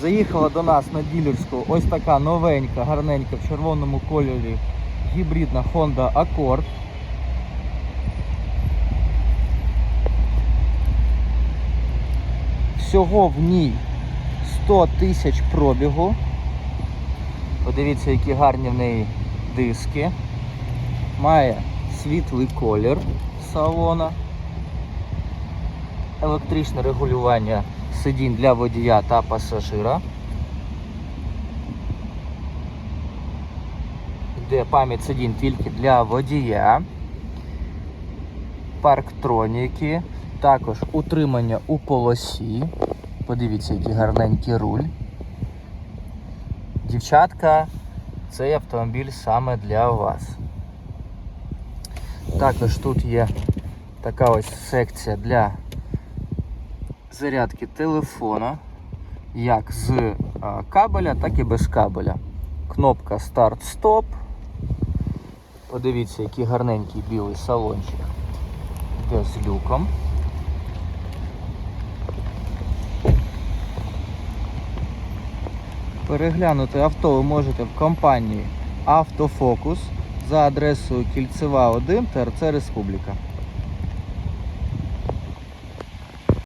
Заїхала до нас на ділерську ось така новенька, гарненька в червоному кольорі гібридна Honda Accord. Всього в ній 100 тисяч пробігу. Подивіться, які гарні в неї диски. Має світлий колір салона. Електричне регулювання сидінь для водія та пасажира. Де пам'ять сидінь тільки для водія. Парктроніки. Також утримання у полосі. Подивіться, який гарненький руль. Дівчатка, цей автомобіль саме для вас. Також тут є така ось секція для зарядки телефона, як з кабеля, так і без кабеля. Кнопка старт-стоп. Подивіться, який гарненький білий салончик. Йде з люком. Переглянути авто ви можете в компанії Автофокус за адресою Кільцева 1 ТРЦ Республіка.